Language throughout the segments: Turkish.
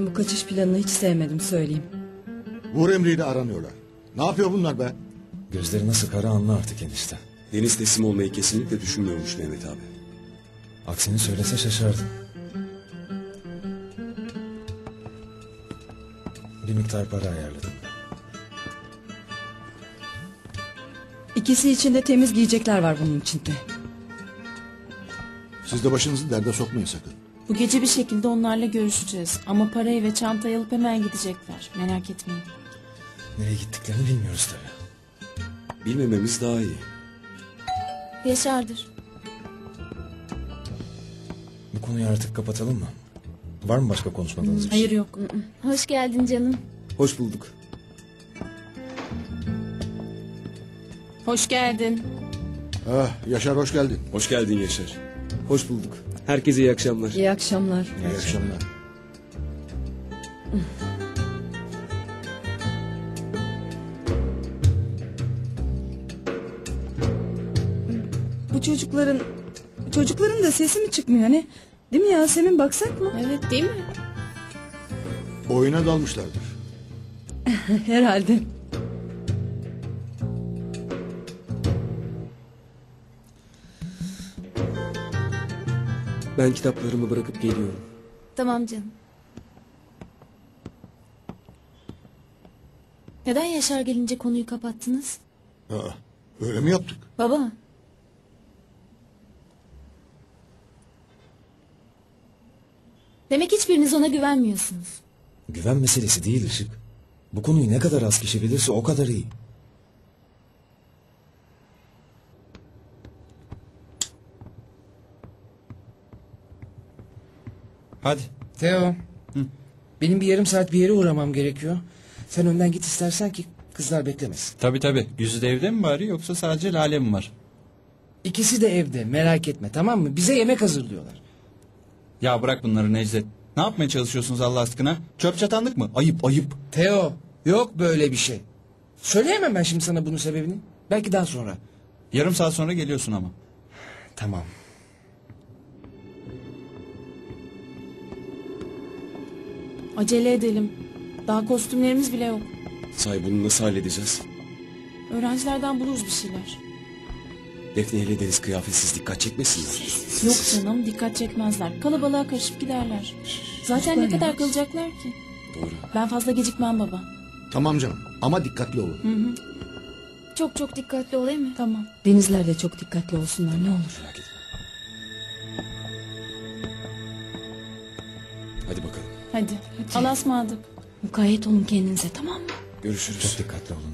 Ben bu kaçış planını hiç sevmedim söyleyeyim. Vur emriyle aranıyorlar. Ne yapıyor bunlar be? Gözleri nasıl kara anla artık enişte. Deniz teslim olmayı kesinlikle düşünmüyormuş Mehmet abi. Aksini söylese şaşardım. Bir miktar para ayarladım. İkisi için de temiz giyecekler var bunun içinde. Siz de başınızı derde sokmayın sakın. Bu gece bir şekilde onlarla görüşeceğiz. Ama parayı ve çantayı alıp hemen gidecekler. Merak etmeyin. Nereye gittiklerini bilmiyoruz tabii. Bilmememiz daha iyi. Yaşar'dır. Bu konuyu artık kapatalım mı? Var mı başka konuşmadığınız bir şey? Hayır yok. Hoş geldin canım. Hoş bulduk. Hoş geldin. Ah, Yaşar hoş geldin. Hoş geldin Yaşar. Hoş bulduk. Herkese iyi akşamlar. İyi akşamlar. İyi akşamlar. Bu çocukların çocukların da sesi mi çıkmıyor hani? Değil mi Yasemin baksak mı? Evet değil mi? Oyuna dalmışlardır. Herhalde. Ben kitaplarımı bırakıp geliyorum. Tamam canım. Neden Yaşar gelince konuyu kapattınız? Aa, öyle mi yaptık? Baba. Demek hiçbiriniz ona güvenmiyorsunuz. Güven meselesi değil Işık. Bu konuyu ne kadar az kişi bilirse o kadar iyi. Hadi. Teo. Benim bir yarım saat bir yere uğramam gerekiyor. Sen önden git istersen ki kızlar beklemesin. Tabii tabii. Yüzü de evde mi bari yoksa sadece Lale mi var? İkisi de evde merak etme tamam mı? Bize yemek hazırlıyorlar. Ya bırak bunları Necdet. Ne yapmaya çalışıyorsunuz Allah aşkına? Çöp çatanlık mı? Ayıp ayıp. Teo yok böyle bir şey. Söyleyemem ben şimdi sana bunun sebebini. Belki daha sonra. Yarım saat sonra geliyorsun ama. Tamam. Acele edelim. Daha kostümlerimiz bile yok. Say bunu nasıl halledeceğiz? Öğrencilerden buluruz bir şeyler. Defne ile Deniz kıyafetsiz dikkat çekmesinler. Yok canım dikkat çekmezler. Kalabalığa karışıp giderler. Zaten ne kadar kalacaklar ki? Doğru. Ben fazla gecikmem baba. Tamam canım ama dikkatli olun. Çok çok dikkatli ol değil mi? Tamam. Denizler de çok dikkatli olsunlar ne olur. Merak etme. Hadi bakalım. Hadi. Allah'a ısmarladık. Mukayyet olun kendinize tamam mı? Görüşürüz. Çok dikkatli olun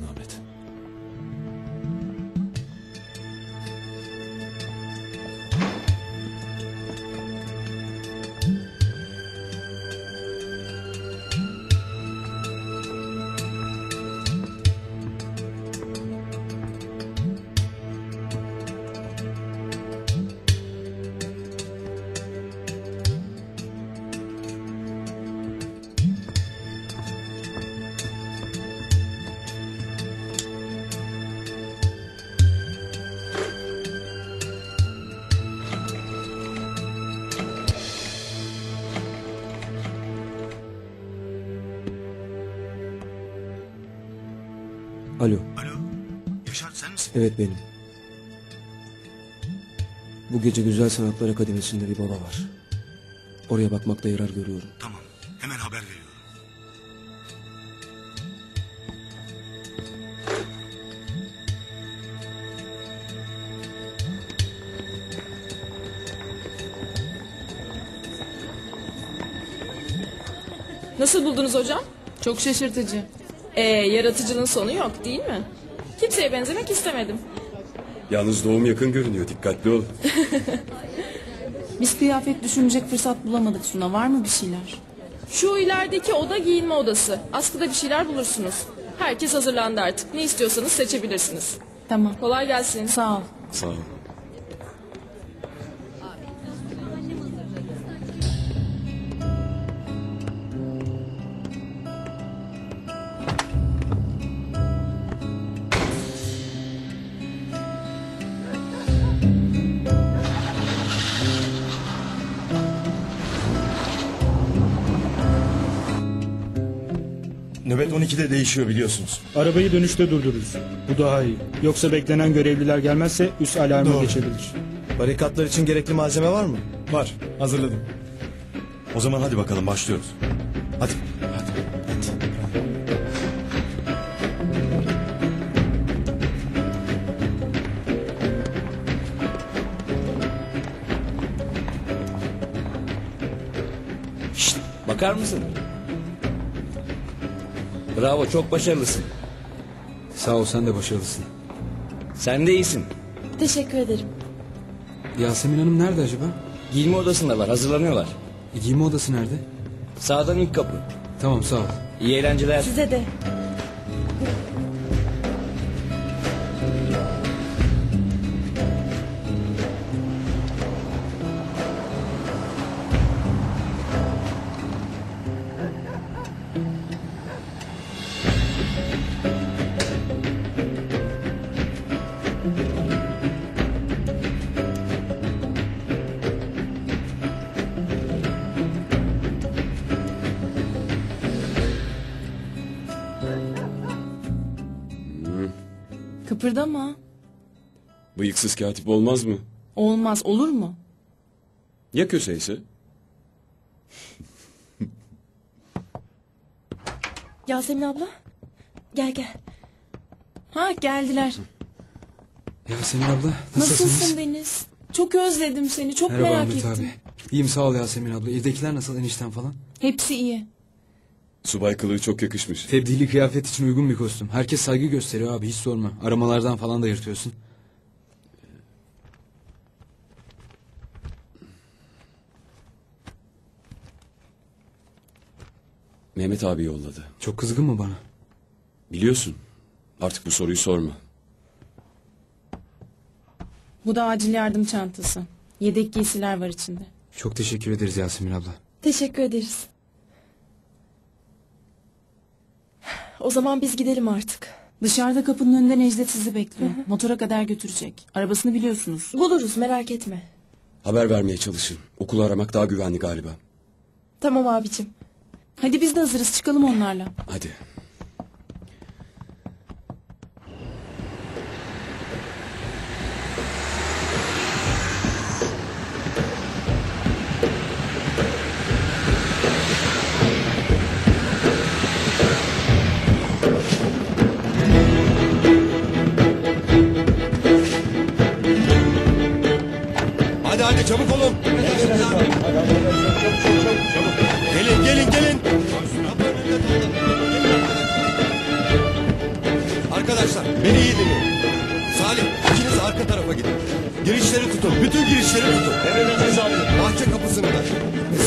Evet benim. Bu gece Güzel Sanatlar Akademisi'nde bir baba var. Oraya bakmakta yarar görüyorum. Tamam, hemen haber veriyorum. Nasıl buldunuz hocam? Çok şaşırtıcı. Ee, yaratıcının sonu yok değil mi? Kimseye benzemek istemedim. Yalnız doğum yakın görünüyor. Dikkatli ol. Biz kıyafet düşünecek fırsat bulamadık Suna. Var mı bir şeyler? Şu ilerideki oda giyinme odası. Askıda bir şeyler bulursunuz. Herkes hazırlandı artık. Ne istiyorsanız seçebilirsiniz. Tamam. Kolay gelsin. Sağ ol. Sağ ol. Nöbet 12'de değişiyor biliyorsunuz. Arabayı dönüşte durdururuz. Bu daha iyi. Yoksa beklenen görevliler gelmezse üst alarma Doğru. geçebilir. Barikatlar için gerekli malzeme var mı? Var. Hazırladım. O zaman hadi bakalım başlıyoruz. Hadi. Bakar mısın? Bravo çok başarılısın. Sağ ol sen de başarılısın. Sen de iyisin. Teşekkür ederim. Yasemin Hanım nerede acaba? Giyinme odasındalar hazırlanıyorlar. E, giyinme odası nerede? Sağdan ilk kapı. Tamam sağ ol. İyi eğlenceler. Size de. Kıpırdama. Bıyıksız katip olmaz mı? Olmaz olur mu? Ya köseyse? Yasemin abla. Gel gel. Ha geldiler. Yasemin abla Nasılsın Deniz? Çok özledim seni. Çok Merhaba merak Ahmet ettim. abi. İyiyim sağ ol Yasemin abla. Evdekiler nasıl enişten falan? Hepsi iyi. Subay kılığı çok yakışmış. Tebdili kıyafet için uygun bir kostüm. Herkes saygı gösteriyor abi hiç sorma. Aramalardan falan da yırtıyorsun. Mehmet abi yolladı. Çok kızgın mı bana? Biliyorsun. Artık bu soruyu sorma. Bu da acil yardım çantası. Yedek giysiler var içinde. Çok teşekkür ederiz Yasemin abla. Teşekkür ederiz. O zaman biz gidelim artık. Dışarıda kapının önünde Necdet sizi bekliyor. Motora kadar götürecek. Arabasını biliyorsunuz. Buluruz merak etme. Haber vermeye çalışın. Okulu aramak daha güvenli galiba. Tamam abicim. Hadi biz de hazırız çıkalım onlarla. Hadi. Hadi hadi çabuk olun. Gelin gelin gelin. Arkadaşlar beni iyi dinleyin. Salih ikiniz arka tarafa gidin. Girişleri tutun. Bütün girişleri tutun. Bahçe kapısını da.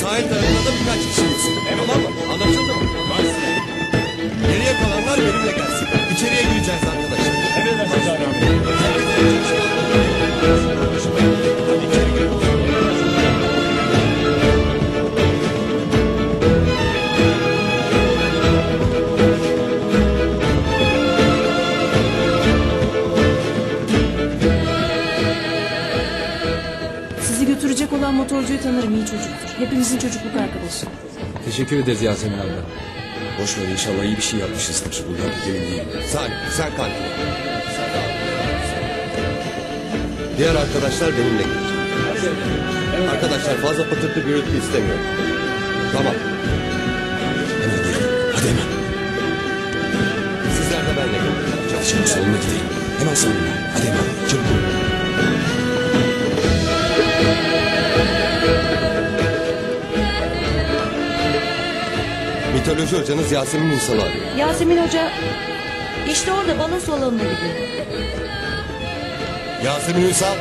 Sahil tarafında da birkaç kişi gitsin. Tamam mı? Anlaşıldı mı? Geriye kalanlar benimle gelsin. İçeriye gireceğiz arkadaşlar. Sizi Hepimizin çocukluk arkadaşı. Teşekkür ederiz Yasemin abla. Boş ver inşallah iyi bir şey yapmışızdır. Buradan gidelim değil. Salih sen kalk. Diğer arkadaşlar benimle gelecek. Arkadaşlar fazla patırtı gürültü istemiyorum. Tamam. Hemen gelin. Hadi hemen. Sizler de benimle gelin. Çabuk salona gidelim. Hemen salona. Hadi hemen. Çabuk Mitoloji hocanız Yasemin Ünsal'ı arıyor. Yasemin Hoca işte orada balo salonuna gidiyor. Yasemin Ünsal